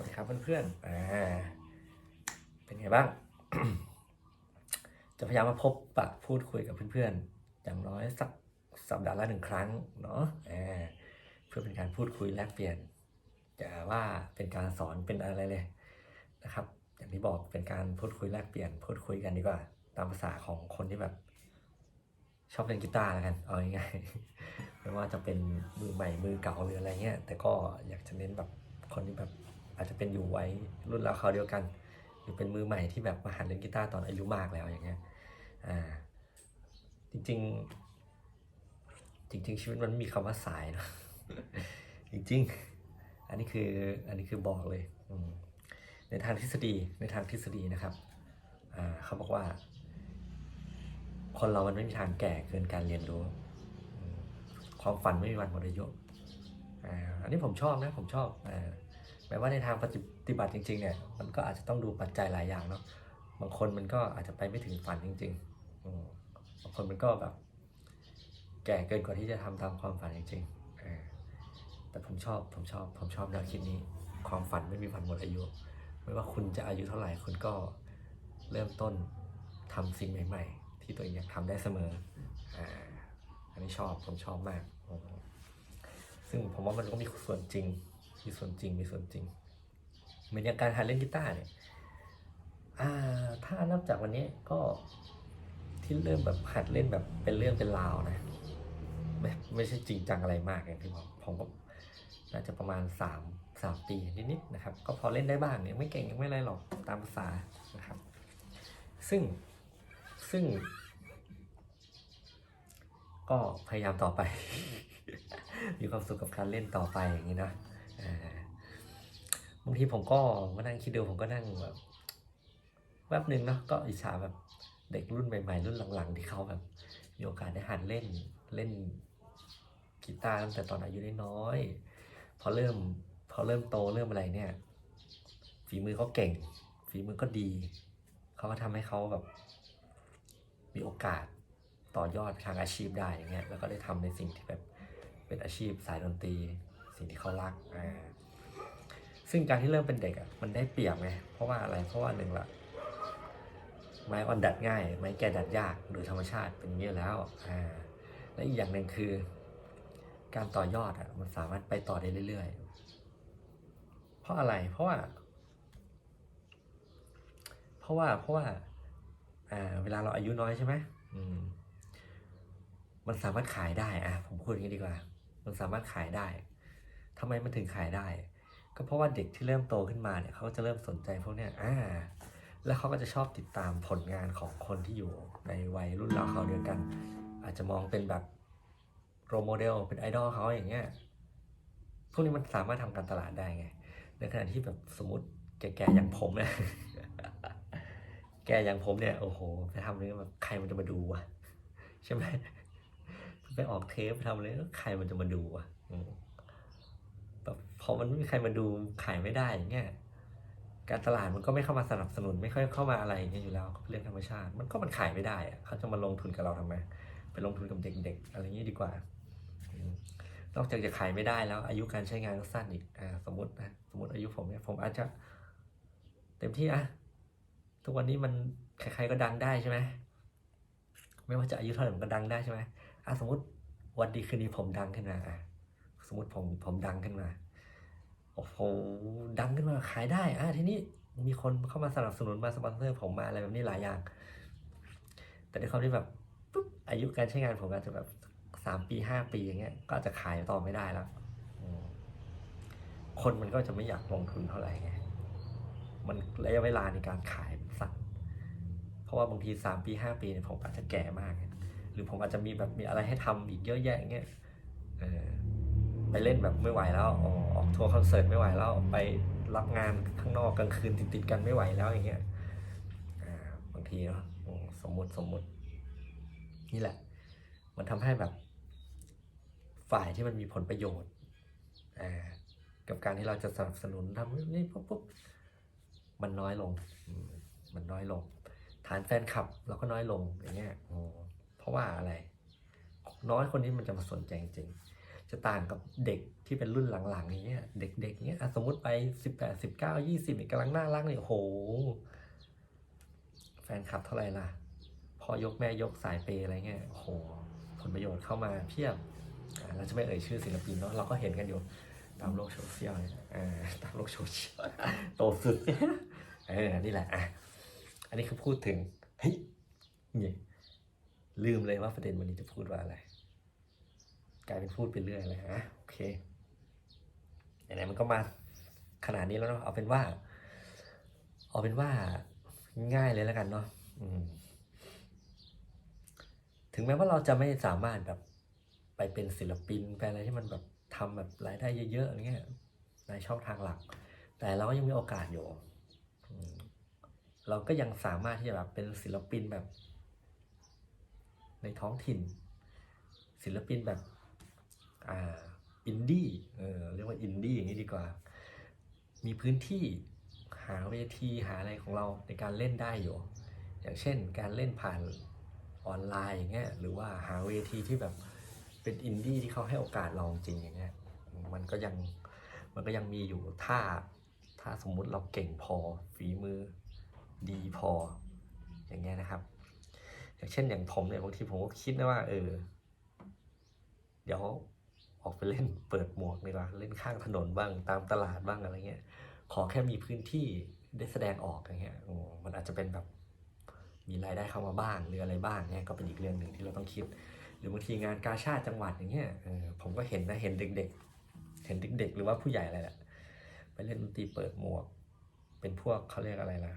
วัสดีครับเพื่อนๆอ่าเป็นไงบ้าง จะพยายามมาพบปะพูดคุยกับเพื่อนๆ อย่างน้อยสักสัปดาห์ละหนึ่งครั้งเนาะอ่าเพื่อเป็นการพูดคุยแลกเปลี่ยนจะว่าเป็นการสอนเป็นอะไรเลยนะครับ อย่างที่บอกเป็นการพูดคุยแลกเปลี่ยน พูดคุยกันดีกว่า ตามภาษาของคนที่แบบชอบเล่นกีตาร์แล้วกัน เอาง่ายๆไม่ว่าจะเป็นมือใหม่มือเก่าหรืออะไรเงี้ย แต่ก็อยากจะเน้นแบบคนที่แบบ อาจจะเป็นอยู่ไว้รุ่นราวคราวเดียวกัน หรือเป็นมือใหม่ที่แบบมาหัดเล่นกีตาร์ตอนอายุมากแล้วอย่างเงี้ยอ่าจริง ๆ จริง ๆ ชีวิตมันมีคำว่าสายเนะจริง ๆ อันนี้คืออันนี้คือบอกเลยในทางทฤษฎีในทางทฤษฎีนะครับเขาบอกว่า คนเรามันไม่มีทางแก่เกินการเรียนรู้ ความฝันไม่มีวันหมดอายุอันนี้ผมชอบนะผมชอบอ แม้ว่าในทางปฏิบัติจริงๆเนี่ยมันก็อาจจะต้องดูปัจจัยหลายอย่างเนาะบางคนมันก็อาจจะไปไม่ถึงฝันจริงๆอบางคนมันก็แบบแก่เกินกว่าที่จะทำตามความฝันจริงๆแต่ผมชอบผมชอบผมชอบแนวคิดนี้ ความฝันไม่มีวันหมดอายุ ไม่ว่าคุณจะอายุเท่าไหร่คุณก็เริ่มต้นทำสิ่งใหม่ ๆ ที่ตัวเองอยากทำได้เสมออันนี้ชอบผมชอบมาก ซึ่งผมว่ามันก็มีส่วนจริง มีส่วนจริง มีส่วนจริงเหมือนอย่างการหัดเล่นกีตาร์เนี่ยถ้านับจากวันนี้ก็ที่เริ่มแบบหัดเล่นแบบเป็นเรื่องเป็นราวนะไม่ไม่ใช่จริงจังอะไรมากอย่างที่บอกผมก็น่าจะประมาณสามสามปีนิดๆนะครับ ก็พอเล่นได้บ้างเนี่ยไม่เก่งยังไม่ไรหรอกตามภาษานะครับ ซึ่งซึ่ง ก็พยายามต่อไป มีความสุขกับการเล่นต่อไปอย่างนี้นะ บางทีผมก็มานั่งคิดดูผมก็นั่งแบบแวบหนึ่งเนาะก็อิจฉาแบบเด็กรุ่นใหม่ๆ รุ่นหลังๆ ที่เขาแบบมีโอกาสได้หัดเล่นเล่นกีตาร์ตั้งแต่ตอนอายุน้อย พอเริ่มพอเริ่มโตเริ่มอะไรเนี่ย ฝีมือเขาเก่ง ฝีมือก็ดี เขาก็ทำให้เขาแบบ มีโอกาสต่อยอดทางอาชีพได้อย่างเงี้ยแล้วก็ได้ทำในสิ่งที่แบบเป็นอาชีพสายดนตรี สิ่งที่เขารักอ่าซึ่งการที่เริ่มเป็นเด็กอะมันได้เปรียบไงเพราะว่าอะไรเพราะว่าหนึ่งละไม้อ่อนดัดง่าย ไม้แก่ดัดยากโดยธรรมชาติเป็นอย่างนี้อยู่แล้วอ่าและอีกอย่างหนึ่งคือ การต่อยอดอะมันสามารถไปต่อได้เรื่อยๆ เพราะอะไรเพราะว่า เพราะว่าเพราะว่าอ่าเวลาเราอายุน้อยใช่ไหมอืมมันสามารถขายได้อะผมพูดอย่างนี้ดีกว่า มันสามารถขายได้ ทำไมมันถึงขายได้ ก็เพราะว่าเด็กที่เริ่มโตขึ้นมาเนี่ยเขาก็จะเริ่มสนใจพวกเนี้ยอ่าแล้วเขาก็จะชอบติดตามผลงานของคนที่อยู่ในวัยรุ่นราวเขาเดียวกัน อาจจะมองเป็นแบบโรโมเดลเป็นไอดอลเขาอย่างเงี้ยพวกนี้มันสามารถทำการตลาดได้ไง ในขณะที่แบบสมมติแก่ๆอย่างผมเนี่ยแกอย่างผมเนี่ยโอ้โหไปทำเลยแบบใครมันจะมาดูวะใช่ไหมไปออกเทปไปทำเลยใครมันจะมาดูวะ แบบพอมันไม่มีใครมาดูขายไม่ได้อย่างเงี้ยการตลาดมันก็ไม่เข้ามาสนับสนุนไม่ค่อยเข้ามาอะไรอย่างเงี้ยอยู่แล้วเรื่องธรรมชาติ มันก็มันขายไม่ได้อะเขาจะมาลงทุนกับเราทำไมไปลงทุนกับเด็กๆอะไรอย่างงี้ดีกว่า นอกจากจะขายไม่ได้แล้ว อายุการใช้งานก็สั้นอีกอสมมตินะสมมติอายุผมเนี่ยผมอาจจะเต็มที่อะทุกวันนี้มันใครๆก็ดังได้ใช่ไหมไม่ว่าจะอายุเท่าไหร่มันก็ดังได้ใช่ไหมอะสมมติวันดีคืนนี้ผมดังขึ้นมาอะ สมมติผมผมดังขึ้นมาโอ้โหดังขึ้นมาขายได้อะทีนี้มีคนเข้ามาสนับสนุนมาสปอนเซอร์ผมมาอะไรแบบนี้หลายอย่าง แต่ในความที่แบบปุ๊บอายุการใช้งานผมอาจจะแบบสามปีห้าปีอย่างเงี้ย ก็อาจจะขายต่อไม่ได้แล้วคนมันก็จะไม่อยากลงทุนเท่าไหร่ไงมันระยะเวลาในการขายสั้นเพราะว่าบางทีสามปีห้าปีเนี่ยผมอาจจะแก่มาก หรือผมอาจจะมีแบบมีอะไรให้ทำอีกเยอะแยะอย่างเงี้ยเออ ไปเล่นแบบไม่ไหวแล้วออกออกทัวร์คอนเสิร์ตไม่ไหวแล้วไปรับงานข้างนอกกลางคืนติดๆกันไม่ไหวแล้วอย่างเงี้ยบางทีเนาะอืมสมมติสมมติ นี่แหละ มันทำให้แบบ ฝ่ายที่มันมีผลประโยชน์กับการที่เราจะสนับสนุนทำนี่ปุ๊บปุ๊บมันน้อยลง มันน้อยลง ฐานแฟนคลับเราก็น้อยลงอย่างเงี้ยอ๋อเพราะว่าอะไร น้อยคนนี้มันจะมาสนใจจริง จะต่างกับเด็กที่เป็นรุ่นหลังๆอย่างเงี้ยเด็กๆเงี้ยสมมติไปสิบแปดสิบเก้ายี่สิบกำลังน่ารักเลยโอ้โห แฟนคลับเท่าไหร่ล่ะพอยกแม่ยกสายเปย์อะไรเงี้ยโหผลประโยชน์เข้ามาเพียบเราจะไม่เอ่ยชื่อศิลปินเนาะเราก็เห็นกันอยู่ตามโลกโซเชียลเนี่ยตามโลกโซเชียลโตสุดเออนี่แหละอะอันนี้คือพูดถึงเฮ้ยนี่ลืมเลยว่าประเด็นวันนี้จะพูดว่าอะไร กลายเป็นพูดไปเรื่อยเลยฮะโอเคไหนๆมันก็มาขนาดนี้แล้วเนาะเอาเป็นว่า เอาเป็นว่าง่ายเลยแล้วกันเนาะถึงแม้ว่าเราจะไม่สามารถแบบไปเป็นศิลปินไปอะไรที่มันแบบทำแบบรายได้เยอะๆอย่างเงี้ยในช่องทางหลัก แต่เราก็ยังมีโอกาสอยู่เราก็ยังสามารถที่จะแบบเป็นศิลปินแบบ ในท้องถิ่น ศิลปินแบบ อ่าอินดี้เออเรียกว่าอินดี้อย่างนี้ดีกว่า มีพื้นที่หาเวทีหาอะไรของเราในการเล่นได้อยู่ อย่างเช่นการเล่นผ่านออนไลน์อย่างเงี้ยหรือว่าหาเวทีที่แบบเป็นอินดี้ที่เขาให้โอกาสเราจริงอย่างเงี้ยมันก็ยังมันก็ยังมีอยู่ถ้าถ้าสมมุติเราเก่งพอฝีมือดีพออย่างเงี้ยนะครับ อย่างเช่นอย่างผมเนี่ยบางทีผมก็คิดนะว่าเออเดี๋ยว ออกไปเล่นเปิดหมวกดีกว่าเล่นข้างถนนบ้างตามตลาดบ้างอะไรเงี้ย ขอแค่มีพื้นที่ได้แสดงออกอย่างเงี้ยมันอาจจะเป็นแบบมีรายได้เข้ามาบ้างหรืออะไรบ้างเนี่ยก็เป็นอีกเรื่องหนึ่งที่เราต้องคิด หรือบางทีงานกาชาติจังหวัดอย่างเงี้ยออผมก็เห็นนะเห็นเด็กๆ เห็นเด็กๆ หรือว่าผู้ใหญ่อะไรแหละไปเล่นดนตรีเปิดหมวก เป็นพวกเขาเรียกอะไรนะ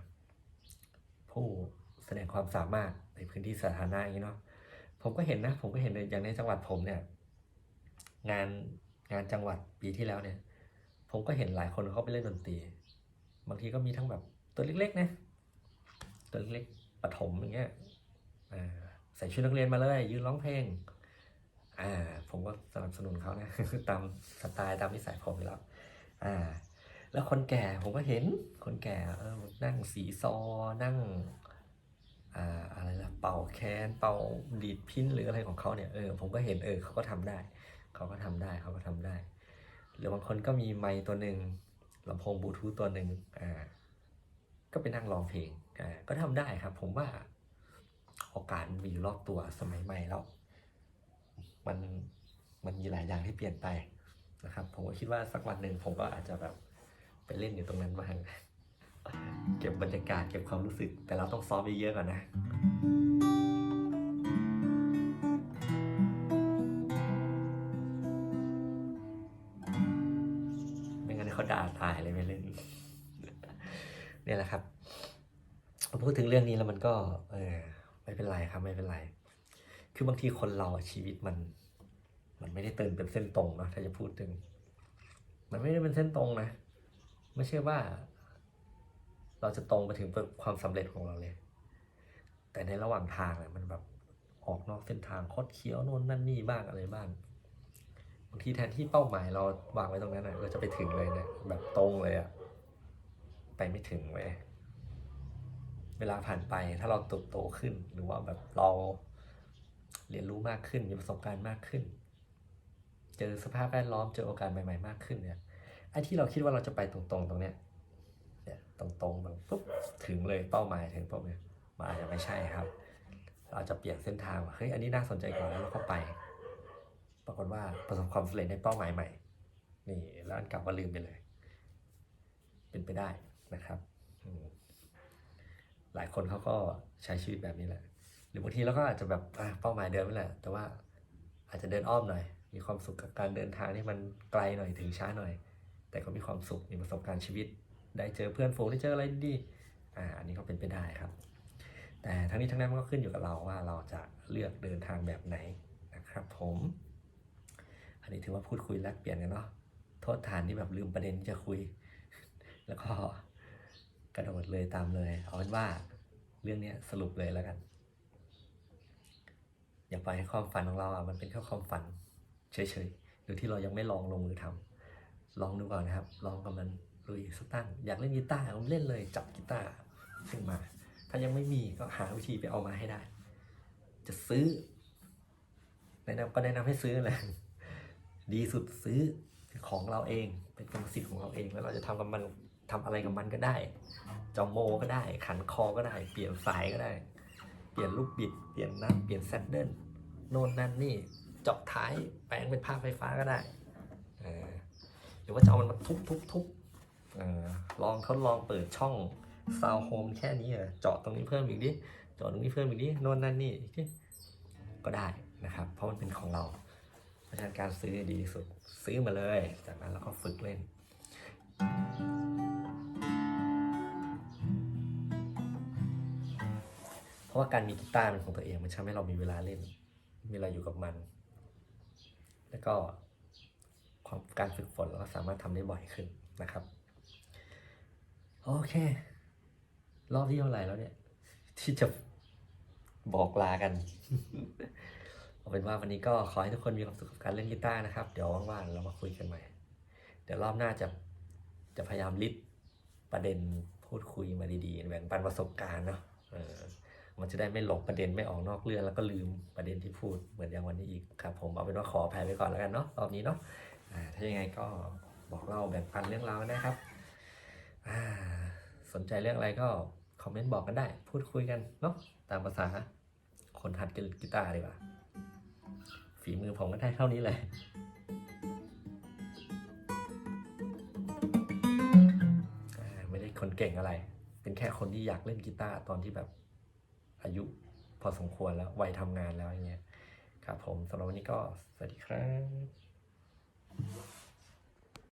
ผู้แสดงความสามารถในพื้นที่สาธารณะอย่างนี้เนาะผมก็เห็นนะ ผมก็เห็นอย่างในจังหวัดผมเนี่ย งานงานจังหวัดปีที่แล้วเนี่ย ผมก็เห็นหลายคนเขาไปเล่นดนตรี บางทีก็มีทั้งแบบตัวเล็กๆนะตัวเล็กๆปฐมอย่างเงี้ยใส่ชุดนักเรียนมาเลย ยืนร้องเพลงอ่าผมก็สนับสนุนเขานะตามสไตล์ตามนิสัยผมอยู่แล้วอ่า แล้วคนแก่ผมก็เห็นคนแก่เออนั่งสีซอ นั่งอ่าอะไรล่ะเป่าแคนเป่าดีดพินหรืออะไรของเขาเนี่ยเออผมก็เห็นเออเขาก็ทำได้ เขาก็ทำได้เขาก็ทำได้ หรือบางคนก็มีไมค์ตัวหนึ่งลำโพงบลูทูธตัวหนึ่งอ่าก็ไปนั่งร้องเพลงอ่าก็ทำได้ครับ ผมว่าโอกาสมีอยู่รอบตัวสมัยใหม่แล้ว มันมันมีหลายอย่างที่เปลี่ยนไปนะครับ ผมก็คิดว่าสักวันหนึ่งผมก็อาจจะแบบไปเล่นอยู่ตรงนั้นบ้างเก็บบรรยากาศเก็บความรู้สึก แต่เราต้องซ้อมเยอะๆก่อนนะ เลยไม่เล่นเนี่ยแหละครับพอพูดถึงเรื่องนี้แล้วมันก็ เออ ไม่เป็นไรครับไม่เป็นไร คือบางทีคนเราชีวิตมัน มันไม่ได้เตินเป็นเส้นตรงเนะถ้าจะพูดถึง มันไม่ได้เป็นเส้นตรงนะไม่ใช่ว่า เราจะตรงไปถึงความสำเร็จของเราเลย แต่ในระหว่างทางเนี่ยมันแบบออกนอกเส้นทางคดเคี้ยวโน่นนั่นนี่บ้างอะไรบ้าง บางทีแทนที่เป้าหมายเราวางไว้ตรงนั้นนะเราจะไปถึงเลยนะแบบตรงเลยอะไปไม่ถึงเว้ยเวลาผ่านไปถ้าเราโตโตขึ้น หรือว่าแบบเราเรียนรู้มากขึ้นมีประสบการณ์มากขึ้น เจอสภาพแวดล้อมเจอโอกาสใหม่ๆมากขึ้นเนี่ยไอ้ที่เราคิดว่าเราจะไปตรงๆตรงเนี้ยเนี่ยตรงๆแบบปุ๊บถึงเลยเป้าหมายถึงปุ๊บเนี่ยมันอาจจะไม่ใช่ครับ เราจะเปลี่ยนเส้นทางเฮ้ยอันนี้น่าสนใจกว่าแล้วเราก็ไป ปรากฏว่าประสบความสำเร็จในเป้าหมายใหม่ นี่แล้วอันเก่าก็ลืมไปเลย เป็นไปได้นะครับ หลายคนเขาก็ใช้ชีวิตแบบนี้แหละ หรือบางทีเราก็อาจจะแบบเป้าหมายเดิมนี่แหละ แต่ว่าอาจจะเดินอ้อมหน่อย มีความสุขกับการเดินทางที่มันไกลหน่อยถึงช้าหน่อย แต่ก็มีความสุข มีประสบการณ์ชีวิต ได้เจอเพื่อนฝูงได้เจออะไรดีอ่า อันนี้ก็เป็นไปได้ครับ แต่ทั้งนี้ทั้งนั้นมันก็ขึ้นอยู่กับเราว่าเราจะเลือกเดินทางแบบไหนนะครับผม อันนี้ถือว่าพูดคุยแลกเปลี่ยนกันเนาะโทษฐานที่แบบลืมประเด็นที่จะคุย แล้วก็กระโดดเลยตามเลยเอาเป็นว่าเรื่องนี้สรุปเลยแล้วกัน อย่าปล่อยให้ความฝันของเราอะมันเป็นแค่ความฝันเฉยๆโดยที่เรายังไม่ลองลงมือทำลองดูก่อนนะครับ ลองกับมันลุยสตั้งอยากเล่นกีตาร์เอาเล่นเลยจับกีตาร์ขึ้นมา ถ้ายังไม่มีก็หาวิธีไปเอามาให้ได้ จะซื้อแนะนำก็แนะนำให้ซื้อแหละ ดีสุดซื้อของเราเอง เป็นกรรมสิทธิ์ของเราเอง แล้วเราจะทำกับมันทำอะไรกับมันก็ได้ จอมโมก็ได้ ขันคอก็ได้ เปลี่ยนสายก็ได้ เปลี่ยนลูกบิด เปลี่ยนนัดเปลี่ยนแซดเดิลโน่นนั่นนี่ เจาะท้าย แปลงเป็นภาพไฟฟ้าก็ได้เออหรือว่าจะเอามันมาทุบทุบทุบลองทดลองเปิดช่องซาวโฮมแค่นี้เหรอเจาะตรงนี้เพิ่มอีกดิ เจาะตรงนี้เพิ่มอีกดิ โน่นนั่นนี่ก็ได้นะครับ เพราะมันเป็นของเรา ราะฉะนั้นการซื้อดีที่สุดซื้อมาเลย จากนั้นเราก็ฝึกเล่น เพราะว่าการมีกีตาร์เป็นของตัวเองมันทำให้เรามีเวลาเล่น มีเวลาอยู่กับมัน แล้วก็ความการฝึกฝนเราก็สามารถทำได้บ่อยขึ้นนะครับโอเค รอบที่เท่าไหร่แล้วเนี่ย ที่จะบอกลากัน เอาเป็นว่าวันนี้ก็ขอให้ทุกคนมีความสุขกับการเล่นกีตาร์นะครับ เดี๋ยวว่างๆเรามาคุยกันใหม่ เดี๋ยวรอบหน้าจะจะพยายามลิสต์ประเด็นพูดคุยมาดีๆแบ่งปันประสบการณ์เนาะเออมันจะได้ไม่หลบประเด็นไม่ออกนอกเรื่องแล้วก็ลืมประเด็นที่พูดเหมือนอย่างวันนี้อีกครับผมเอาเป็นว่าขออภัยไปก่อนแล้วกันเนาะรอบนี้เนาะถ้ายังไงก็บอกเล่าแบ่งปันเรื่องราวนได้ครับสนใจเรื่องอะไรก็คอมเมนต์บอกกันได้ พูดคุยกันเนาะตามภาษาคนหัดกีตาร์ดีกว่า ฝีมือผมก็ได้เท่านี้เลยไม่ได้คนเก่งอะไร เป็นแค่คนที่อยากเล่นกีตาร์ตอนที่แบบอายุพอสมควรแล้ววัยทำงานแล้วอย่างเงี้ยครับผมสำหรับวันนี้ก็สวัสดีครับ